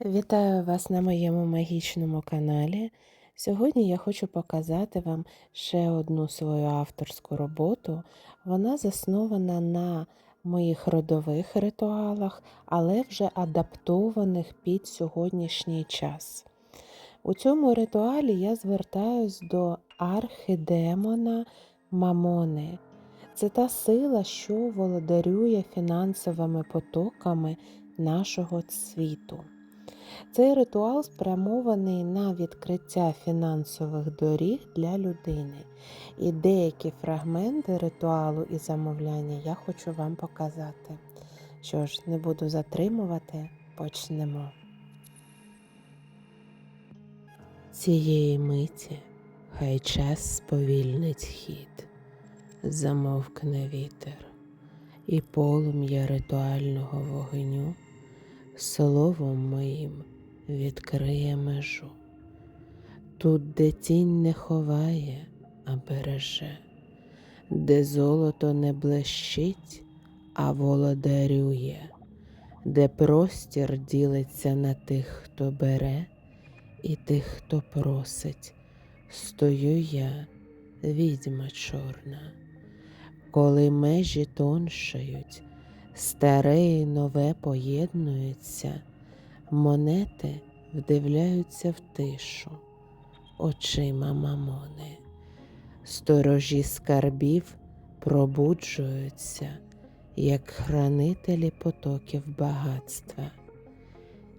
Вітаю вас на моєму магічному каналі. Сьогодні я хочу показати вам ще одну свою авторську роботу. Вона заснована на моїх родових ритуалах, але вже адаптованих під сьогоднішній час. У цьому ритуалі я звертаюсь до архидемона Мамони. Це та сила, що володарює фінансовими потоками нашого світу. Цей ритуал спрямований на відкриття фінансових доріг для людини. І деякі фрагменти ритуалу і замовляння я хочу вам показати. Що ж, не буду затримувати, почнемо. Цієї миті хай час сповільнить хід, замовкне вітер, і полум'я ритуального вогню словом моїм відкриє межу. Тут, де тінь не ховає, а береже, де золото не блищить, а володарює, де простір ділиться на тих, хто бере, і тих, хто просить, стою я, відьма чорна, коли межі тоншають, старе і нове поєднуються. Монети вдивляються в тишу очима мамони. Сторожі скарбів пробуджуються, як хранителі потоків багатства.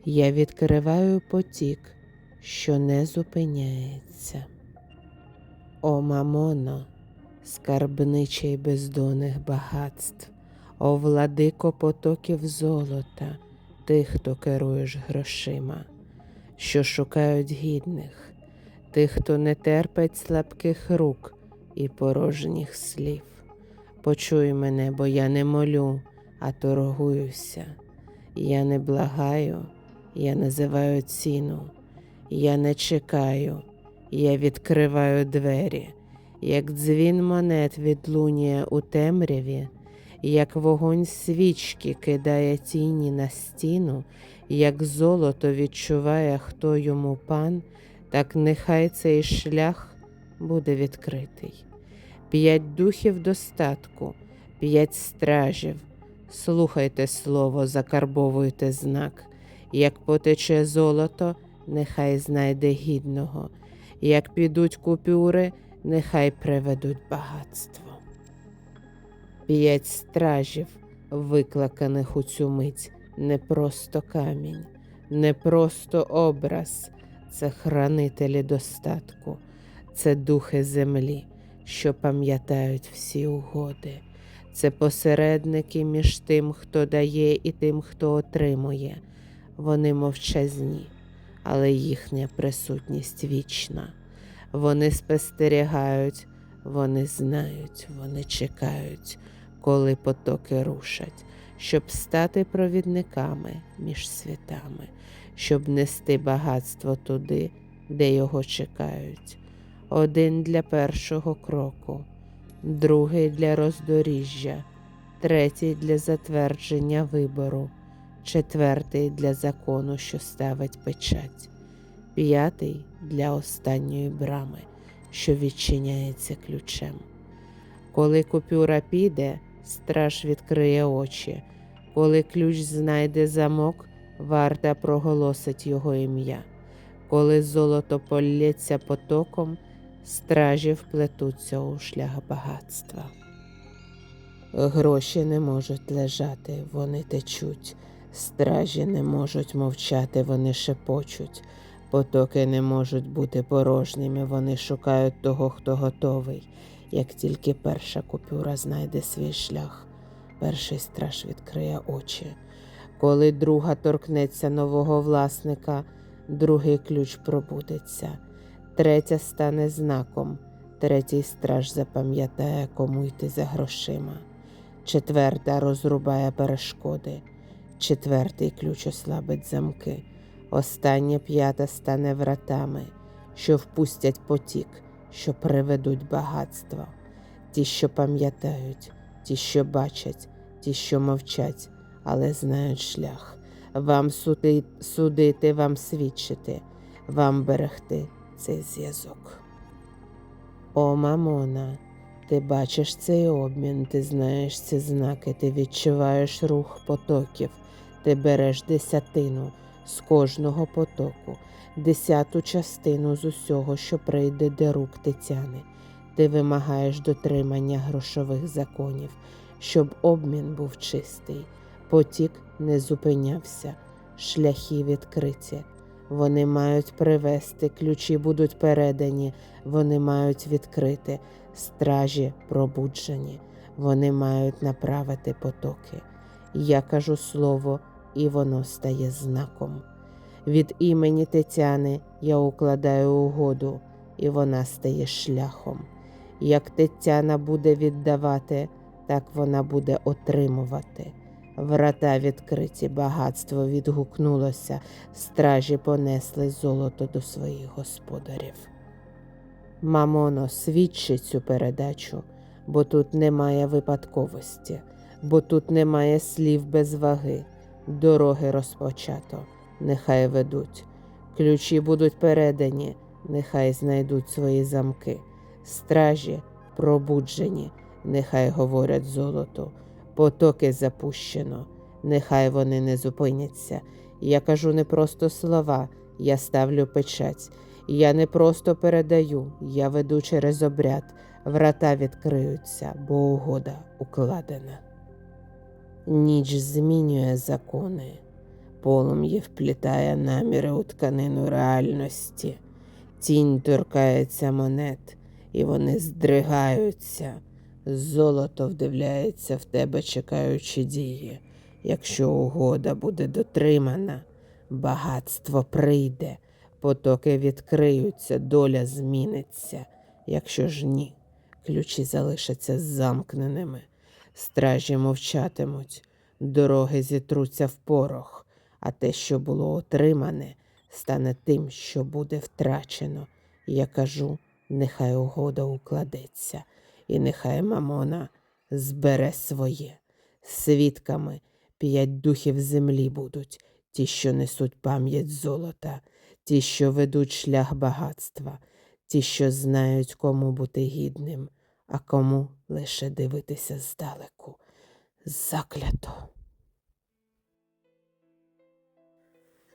Я відкриваю потік, що не зупиняється. О, мамоно, скарбничий бездонних багатств, о владико потоків золота тих, хто керуєш грошима, що шукають гідних, тих, хто не терпить слабких рук і порожніх слів. Почуй мене, бо я не молю, а торгуюся. Я не благаю, я називаю ціну, я не чекаю, я відкриваю двері, як дзвін монет відлунює у темряві як вогонь свічки кидає тіні на стіну, як золото відчуває, хто йому пан, так нехай цей шлях буде відкритий. П'ять духів достатку, п'ять стражів. Слухайте слово, закарбовуйте знак, як потече золото, нехай знайде гідного, як підуть купюри, нехай приведуть багатство п'ять стражів, викликаних у цю мить, не просто камінь, не просто образ, це хранителі достатку, це духи землі, що пам'ятають всі угоди, це посередники між тим, хто дає, і тим, хто отримує. Вони мовчазні, але їхня присутність вічна. Вони спостерігають, вони знають, вони чекають коли потоки рушать, щоб стати провідниками між світами, щоб нести багатство туди, де його чекають. Один для першого кроку, другий для роздоріжжя, третій для затвердження вибору, четвертий для закону, що ставить печать, п'ятий для останньої брами, що відчиняється ключем. Коли купюра піде, страж відкриє очі. Коли ключ знайде замок, варта проголосить його ім'я. Коли золото полється потоком, стражі вплетуться у шлях багатства. Гроші не можуть лежати, вони течуть, стражі не можуть мовчати, вони шепочуть, потоки не можуть бути порожніми, вони шукають того, хто готовий. Як тільки перша купюра знайде свій шлях, перший страж відкриє очі. Коли друга торкнеться нового власника, другий ключ пробудеться, третя стане знаком, третій страж запам'ятає, кому йти за грошима, четверта розрубає перешкоди, четвертий ключ ослабить замки, остання п'ята стане вратами, що впустять потік що приведуть багатство, ті, що пам'ятають, ті, що бачать, ті, що мовчать, але знають шлях. вам суди, судити, вам свідчити, вам берегти цей зв'язок. О, мамона, ти бачиш цей обмін, ти знаєш ці знаки, ти відчуваєш рух потоків, ти береш десятину з кожного потоку, десяту частину з усього, що прийде до рук Тетяни. Ти вимагаєш дотримання грошових законів, щоб обмін був чистий, потік не зупинявся, шляхи відкриті. Вони мають привести, ключі будуть передані, вони мають відкрити, стражі пробуджені, вони мають направити потоки. Я кажу слово, і воно стає знаком. Від імені Тетяни я укладаю угоду, і вона стає шляхом. Як Тетяна буде віддавати, так вона буде отримувати. Врата відкриті, багатство відгукнулося, стражі понесли золото до своїх господарів. Мамоно, свідчи цю передачу, бо тут немає випадковості, бо тут немає слів без ваги, дороги розпочато, нехай ведуть, ключі будуть передані, нехай знайдуть свої замки, стражі пробуджені, нехай говорять золото, потоки запущено, нехай вони не зупиняться. Я кажу не просто слова, я ставлю печать. Я не просто передаю, я веду через обряд, врата відкриються, бо угода укладена. Ніч змінює закони, полум'я вплітає наміри у тканину реальності, тінь торкається монет, і вони здригаються. Золото вдивляється в тебе, чекаючи дії. Якщо угода буде дотримана, багатство прийде, потоки відкриються, доля зміниться. Якщо ж ні, ключі залишаться замкненими, стражі мовчатимуть, дороги зітруться в порох, а те, що було отримане, стане тим, що буде втрачено. Я кажу, нехай угода укладеться, і нехай мамона збере своє. Свідками п'ять духів землі будуть, ті, що несуть пам'ять золота, ті, що ведуть шлях багатства, ті, що знають, кому бути гідним, а кому лише дивитися здалеку. Заклято.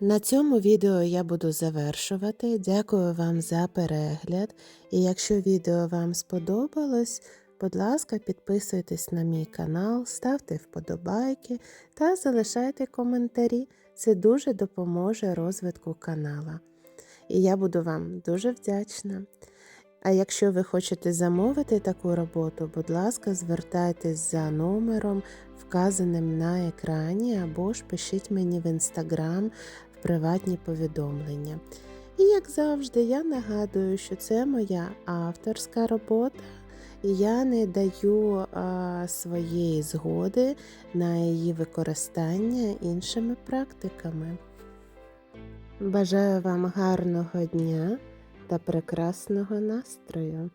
На цьому відео я буду завершувати. Дякую вам за перегляд. І якщо відео вам сподобалось, будь ласка, підписуйтесь на мій канал, ставте вподобайки та залишайте коментарі. Це дуже допоможе розвитку канала. І я буду вам дуже вдячна. А якщо ви хочете замовити таку роботу, будь ласка, звертайтесь за номером, вказаним на екрані, або ж пишіть мені в інстаграм в приватні повідомлення. І як завжди, я нагадую, що це моя авторська робота, і я не даю а, своєї згоди на її використання іншими практиками. Бажаю вам гарного дня та прекрасного настрою!